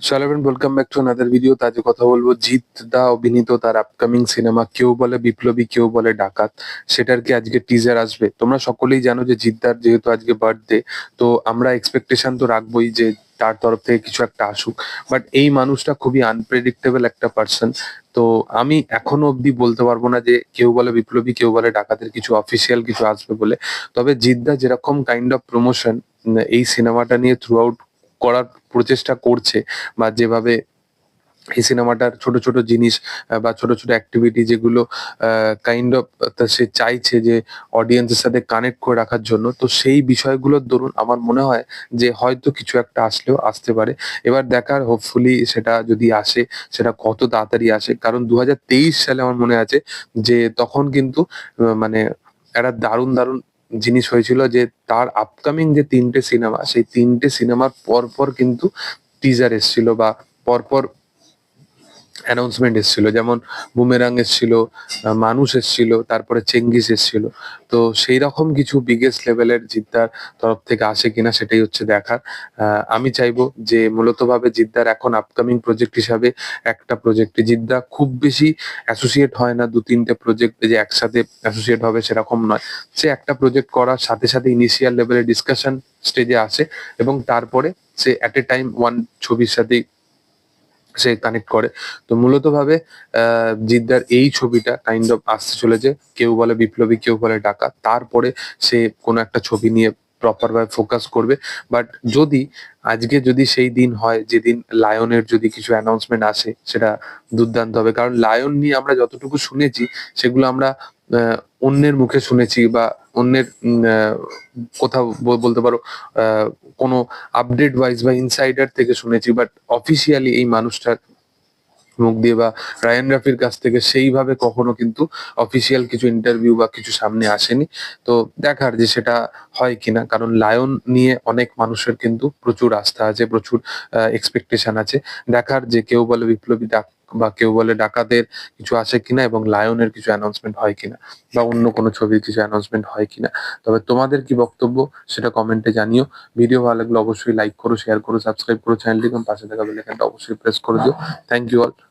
Everyone welcome back to another video আজ কথা বলব জিৎ দা অভিনীত তার আপকামিং সিনেমা কেউ বলে বিপ্লবী, কেউ বলে ডাকাত, সেটার কি আজকে টিজার আসবে? তোমরা সকলেই জানো যে জিৎ দার যেহেতু আজকে বার্থডে তো আমরা এক্সপেকটেশন তো রাখবোই যে তার তরফ থেকে কিছু একটা আসুক। বাট এই মানুষটা খুবই আনপ্রেডিক্টেবল একটা পার্সন তো আমি এখনও অবধি বলতে পারব না যে কেউ বলে বিপ্লবী, কেউ বলে ডাকাতের কিছু অফিসিয়াল কিছু আসবে বলে। তবে জিদ্দা যেরকম কাইন্ড অফ প্রমোশন এই সিনেমাটা নিয়ে থ্রু আউট করার প্রচেষ্টা করছে বা যেভাবে এই সিনেমাটার ছোট ছোট জিনিস বা ছোট ছোট অ্যাক্টিভিটি যেগুলো কাইন্ড অফ সে চাইছে যে অডিয়েন্সের সাথে কানেক্ট করে রাখার জন্য। তো সেই বিষয়গুলোর দরুন আমার মনে হয় যে হয়তো কিছু একটা আসলেও আসতে পারে। এবার দেখার হোপফুলি সেটা যদি আসে, সেটা কত তাড়াতাড়ি আসে। কারণ দু হাজার তেইশ সালে আমার মনে আছে যে তখন কিন্তু মানে একটা দারুণ দারুণ জিনিস হয়েছিল যে তার আপকামিং যে তিনটে সিনেমা সেই তিনটে সিনেমার পরপর পর কিন্তু টিজার এসছিল বা পরপর অ্যানাউন্সমেন্ট এসেছিল, যেমন বুমেরাং এসেছিল মানুষ এসেছিল, তারপরে চেঙ্গিস এসেছিল। তো সেই রকম কিছু বিগেস্ট লেভেলের জিদ্দার তরফ থেকে আসে কিনা সেটাই হচ্ছে দেখার। আমি চাইব যে মূলতভাবে জিদ্দার এখন আপকামিং প্রজেক্ট হিসাবে একটা প্রজেক্ট জিদ্দা খুব বেশি অ্যাসোসিয়েট হয় না, দু তিনটে প্রজেক্ট যে একসাথে অ্যাসোসিয়েট হবে সেরকম নয়। সে একটা প্রজেক্ট করার সাথে সাথে ইনিশিয়াল লেভেলের ডিসকাশন স্টেজে আসে এবং তারপরে সে অ্যাট এ টাইম ওয়ান ছবির সাথেই সে কানেক্ট করে। তো মূলত ভাবে আহ, জিদ্দার এই ছবিটা কাইন্ড অফ আসতে চলেছে। কেউ বলে বিপ্লবী কেউ বলে ডাকা তারপরে সে কোনো একটা ছবি নিয়ে প্রপার ভাবে ফোকাস করবে। বাট যদি আজকে যদি সেই দিন হয় যেদিন লায়নের যদি কিছু অ্যানাউন্সমেন্ট আসে সেটা দুর্দান্ত হবে। কারণ লায়ন নিয়ে আমরা যতটুকু শুনেছি সেগুলো আমরা অন্যের মুখে শুনেছি বা অন্যের কোথাও বলতে পারো কোনো আপডেট ওয়াইজ বা ইনসাইডার থেকে শুনেছি বাট অফিসিয়ালি এই মানুষটার মুখ দিয়ে বা রায়ান রাফির কাছ থেকে সেইভাবে কখনো কিন্তু অফিসিয়াল কিছু ইন্টারভিউ বা কিছু সামনে আসেনি। তো দেখার যে সেটা হয় কিনা, কারণ লায়ন নিয়ে অনেক মানুষের কিন্তু প্রচুর আস্থা আছে, প্রচুর এক্সপেকটেশন আছে। দেখার যে কেউ বলে বিপ্লবী ডাক বা কেউ বলে ডাকাতের কিছু আসে কিনা এবং লায়নের কিছু অ্যানাউন্সমেন্ট হয় কিনা বা অন্য কোনো ছবির কিছু অ্যানাউন্সমেন্ট হয় কিনা। তবে তোমাদের কি বক্তব্য সেটা কমেন্টে জানিও। ভিডিও ভালো লাগলে অবশ্যই লাইক করো শেয়ার করো সাবস্ক্রাইব করো চ্যানেলটি এবং পাশে থাকা বেল অবশ্যই প্রেস করে দিও। Thank you all